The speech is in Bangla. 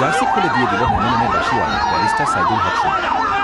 জার্সি খুলে দিয়ে দিল হ্যামিলনের বাসিওয়ালা ব্যারিস্টার সাইদুল হক সুমন।